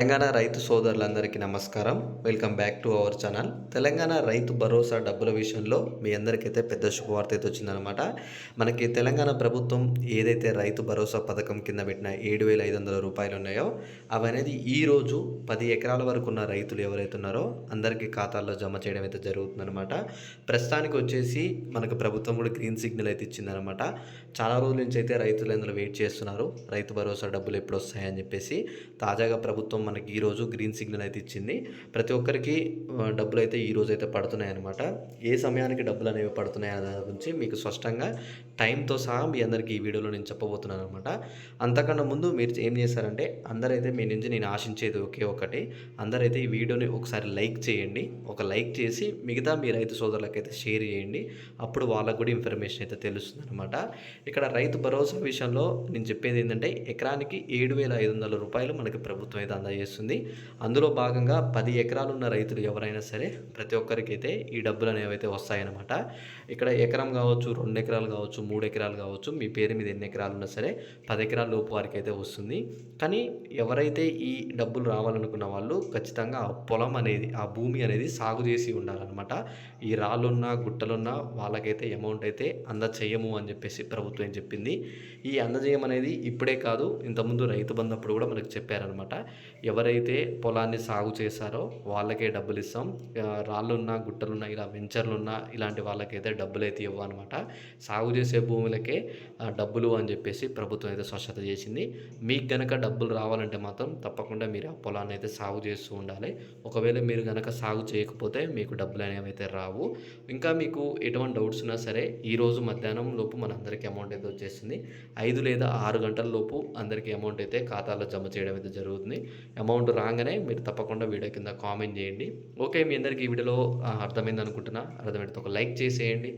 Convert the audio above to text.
తెలంగాణ రైతు సోదరులందరికీ నమస్కారం. Welcome back to our channel. Telangana Rythu Bharosa డబ్బుల విషయంలో మీ అందరికైతే పెద్ద శుభవార్త అయితే వచ్చిందనమాట మనకి తెలంగాణ ప్రభుత్వం ఏదైతే రైతు భరోసా పథకం కింద పెట్టిన ఏడు వేల ఐదు వందల రూపాయలు ఉన్నాయో అవి అనేది ఈరోజు పది ఎకరాల వరకు ఉన్న రైతులు ఎవరైతే ఉన్నారో అందరికీ ఖాతాల్లో జమ చేయడం అయితే జరుగుతుందనమాట ప్రస్తుతానికి వచ్చేసి మనకు ప్రభుత్వం కూడా గ్రీన్ సిగ్నల్ అయితే ఇచ్చిందనమాట చాలా రోజుల నుంచి అయితే రైతులు అందులో వెయిట్ చేస్తున్నారు. రైతు భరోసా డబ్బులు ఎప్పుడు వస్తాయని చెప్పేసి తాజాగా ప్రభుత్వం మనకి ఈరోజు గ్రీన్ సిగ్నల్ అయితే ఇచ్చింది. ప్రతి ఒక్కరికి డబ్బులు అయితే ఈరోజు అయితే పడుతున్నాయి అనమాట ఏ సమయానికి డబ్బులు అనేవి పడుతున్నాయి అనే దాని గురించి మీకు స్పష్టంగా టైంతో సహా మీ అందరికీ ఈ వీడియోలో నేను చెప్పబోతున్నాను అనమాట అంతకన్నా ముందు మీరు ఏం చేస్తారంటే అందరైతే మీ నుంచి నేను ఆశించేది ఒకే ఒకటి. అందరైతే ఈ వీడియోని ఒకసారి లైక్ చేయండి. ఒక లైక్ చేసి మిగతా మీ రైతు సోదరులకైతే షేర్ చేయండి. అప్పుడు వాళ్ళకు కూడా ఇన్ఫర్మేషన్ అయితే తెలుస్తుంది అనమాట ఇక్కడ రైతు భరోసా విషయంలో నేను చెప్పేది ఏంటంటే ఎకరానికి ఏడు వేల ఐదు వందల రూపాయలు మనకి ప్రభుత్వం అయితే అందజేస్తుంది అందులో భాగంగా పది ఎకరాలు ఉన్న రైతులు ఎవరైనా సరే ప్రతి ఒక్కరికైతే ఈ డబ్బులు అనేవి అయితే వస్తాయన్నమాట. ఇక్కడ ఎకరం కావచ్చు రెండు ఎకరాలు కావచ్చు మూడు ఎకరాలు కావచ్చు మీ పేరు మీద ఎన్ని ఎకరాలు ఉన్నా సరే పది ఎకరాల లోపు వారికి అయితే వస్తుంది. కానీ ఎవరైతే ఈ డబ్బులు రావాలనుకున్న వాళ్ళు ఖచ్చితంగా ఆ పొలం అనేది ఆ భూమి అనేది సాగు చేసి ఉండాలన్నమాట. ఈ రాళ్ళున్నా గుట్టలున్నా వాళ్ళకైతే అమౌంట్ అయితే అందచేయము అని చెప్పేసి ప్రభుత్వం చెప్పింది. ఈ అందజేయమనేది ఇప్పుడే కాదు ఇంతకుముందు రైతు బంధప్పుడు కూడా మనకు చెప్పారనమాట ఎవరైతే పొలాన్ని సాగు చేశారో వాళ్ళకే డబ్బులు ఇస్తాం రాళ్ళున్నా గుట్టలున్నా ఇలా వెంచర్లున్నా ఇలాంటి వాళ్ళకైతే డబ్బులు అయితే ఇవ్వనమాట సాగు చేసే భూములకే డబ్బులు అని చెప్పేసి ప్రభుత్వం అయితే స్వచ్ఛత చేసింది. మీకు గనక డబ్బులు రావాలంటే మాత్రం తప్పకుండా మీరు ఆ పొలాన్ని అయితే సాగు చేస్తూ ఉండాలి. ఒకవేళ మీరు గనక సాగు చేయకపోతే మీకు డబ్బులు అనేవి అయితే రావు. ఇంకా మీకు ఎటువంటి డౌట్స్ ఉన్నా సరే ఈరోజు మధ్యాహ్నం లోపు మన అందరికీ అమౌంట్ అయితే వచ్చేస్తుంది. ఐదు లేదా ఆరు గంటల లోపు అందరికీ అమౌంట్ అయితే ఖాతాలో జమ చేయడం అయితే జరుగుతుంది. అమౌంట్ రాగానే మీరు తప్పకుండా వీడియో కింద కామెంట్ చేయండి. ఓకే మీ అందరికీ ఈ వీడియోలో అర్థమైంది అనుకుంటున్నా అర్థమైతే ఒక లైక్ చేసేయండి.